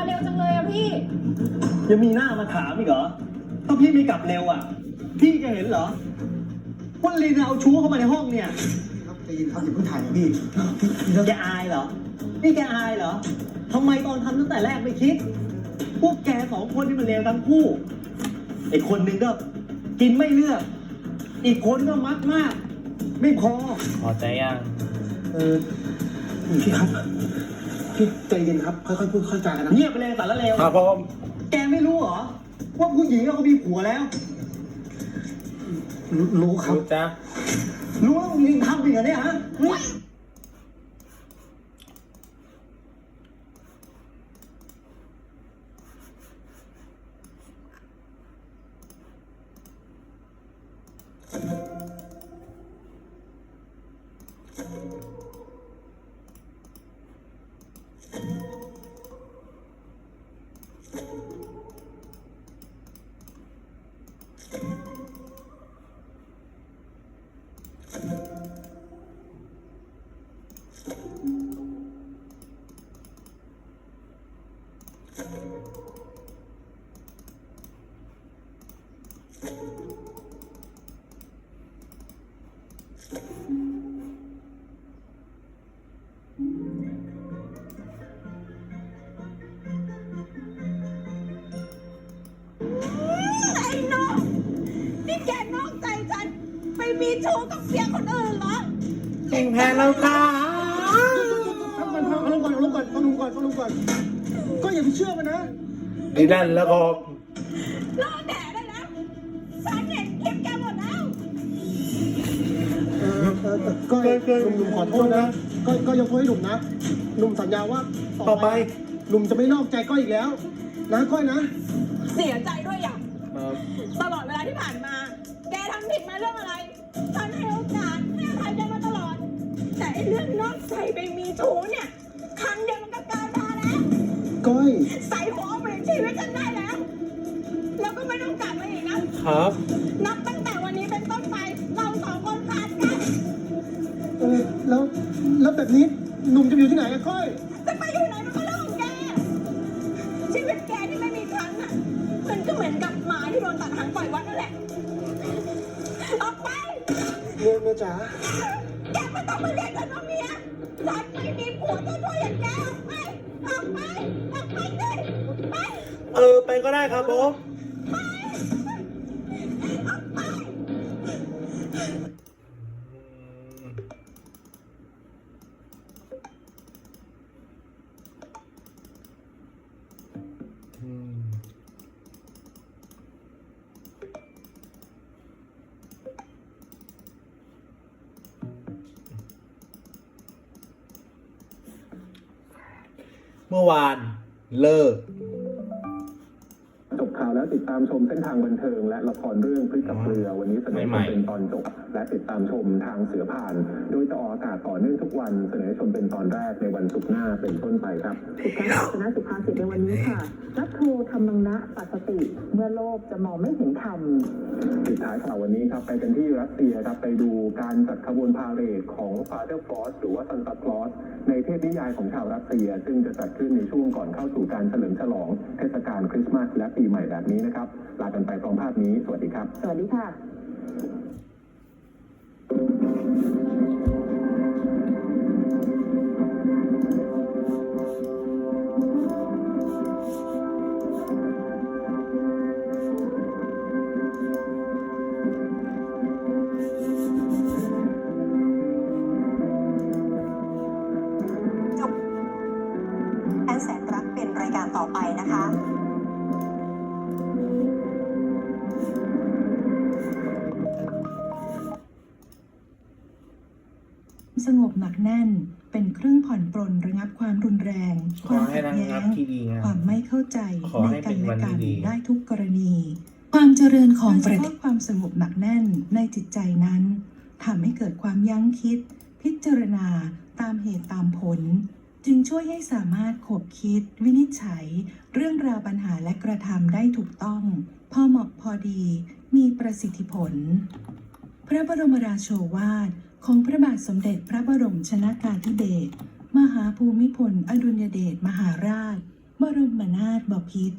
มาเร็วจังเลยอะพี่ ยังมีหน้ามาถามอีกเหรอถ้าพี่ไม่กลับเร็วอะ พี่จะเห็นเหรอว่าลินเอาชู้เข้ามาในห้องเนี่ย ครับใจเย็นครับอย่าเพิ่งถ่ายนะพี่พี่พี่แกอายเหรอ นี่แกอายเหรอทำไมตอนทำตั้งแต่แรกไม่คิด พวกแกสองคนนี่มันเลวทั้งคู่ ไอ้คนหนึ่งก็กินไม่เลือก อีกคนก็มักมาก ไม่พอ พอใจยัง เออพี่ครับ พี่ใจเย็นครับ ค่อยๆพูดค่อยๆจากันนะเงียบไปเลยสารเลวครับผมแกไม่รู้เหรอ ว่าผู้หญิงเขามีผัวแล้ว รู้รู้ครับ รู้จ้ะรู้ว่าลิงทำอีกเหรอเนี่ยฮะ เมีชู้กับเสียคนอื่นเหรอเก่งแพ้แล้วค่ะฟังก่อนฟังลงก่อนลงก่อนฟังลงก่อนฟังลงก่อน ก็อย่าไปเชื่อมันนะ ไอ้นั่นแล้วก็รอแดดได้แล้วฉันเห็นคลิปแกหมดแล้วเออเออเออก้อยหนุ่มหนุ่มขอโทษนะก้อยก้อยยกโทษให้หนุ่มนะหนุ่มสัญญาว่าต่อไปหนุ่มจะไม่นอกใจก้อยอีกแล้ว นะก้อยนะ เสียใจด้วยอย่างตลอดเวลาที่ผ่านมา แกทำผิดมาเรื่องอะไร ฉันให้โอกาสให้อภัยแกมาตลอด แต่ไอ้เรื่องนอกใจไปมีชู้เนี่ย ครั้งเดียวมันก็เกินพอแล้ว ก้อย ใส่หัวเปลี่ยนชีวิตฉันได้แล้ว แล้วก็ไม่ต้องกลับมาอีกนะ ครับ นับตั้งแต่วันนี้เป็นต้นไป เราสองคนขาดกัน เออ แล้ว แล้วแบบนี้ หนุ่มจะอยู่ที่ไหนอะก้อย จะไปอยู่ไหนมันก็เรื่องของแก ชีวิตแกที่ไม่มีฉันน่ะ มันก็เหมือนกับหมาที่โดนตัดหางปล่อยวัดนั่นแหละ ออกไป เมียเมียจ๋าแกไม่ต้องมาเรียกฉันว่าเมียฉันไม่มีผัวตัวตัวอย่างแกออกไปออกไปออกไปสิไป เออ ไปก็ได้ครับผม เมื่อวานเลิก จบข่าวแล้วติดตามชมเส้นทางบันเทิง และละครเรื่องพริกกับเกลือวันนี้เสนอชใหม่มๆเป็นตอนจบ และติดตามชมทางเสือผ่าน โดยจะออกอากาศต่อเนื่องทุกวันเสนอชมเป็นตอนแรกในวันศุกร์หน้าเป็นต้นไปครับ สุดท้ายชนะสุภาษิตในวันนี้ค่ะ รัตโทธรรมังนะปัสสติ เมื่อโลภจะมองไม่เห็นธรรม ปิดท้ายข่าววันนี้ครับไปกันที่รัสเซียครับไปดูการจัดขบวนพาเหรดของ Father Claus หรือว่า Santa Claus ในเทพนิยายของชาวรัสเซีย ซึ่งจะจัดขึ้นในช่วงก่อนเข้าสู่การเฉลิมฉลอง เทศกาลคริสต์มาสและปีใหม่แบบนี้นะครับลากันไปพร้อมภาพนี้ สวัสดีครับ สวัสดีค่ะ นแสนรักเป็นรายการต่อไปนะคะสงบหนักแน่น เป็นเครื่องผ่อนปรนระงับความรุนแรงขคอวามให้ขัดระแย้งับงที่ดีงามความไม่เข้าใจขอในให้กัเป็นนและวันกันดีๆได้ทุกกรณี ความเจริญของประเทศความสงบหนักแน่นในจิตใจนั้นทำให้เกิดความยั้งคิด พิจารณาตามเหตุตามผล จึงช่วยให้สามารถขบคิด วินิจฉัย เรื่องราวปัญหาและกระทำได้ถูกต้อง พอเหมาะพอดี มีประสิทธิผล พระบรมราโชวาท ของพระบาทสมเด็จพระบรมชนากาธิเบศรมหาภูมิพล อดุลยเดชมหาราช บรมนาถบพิตร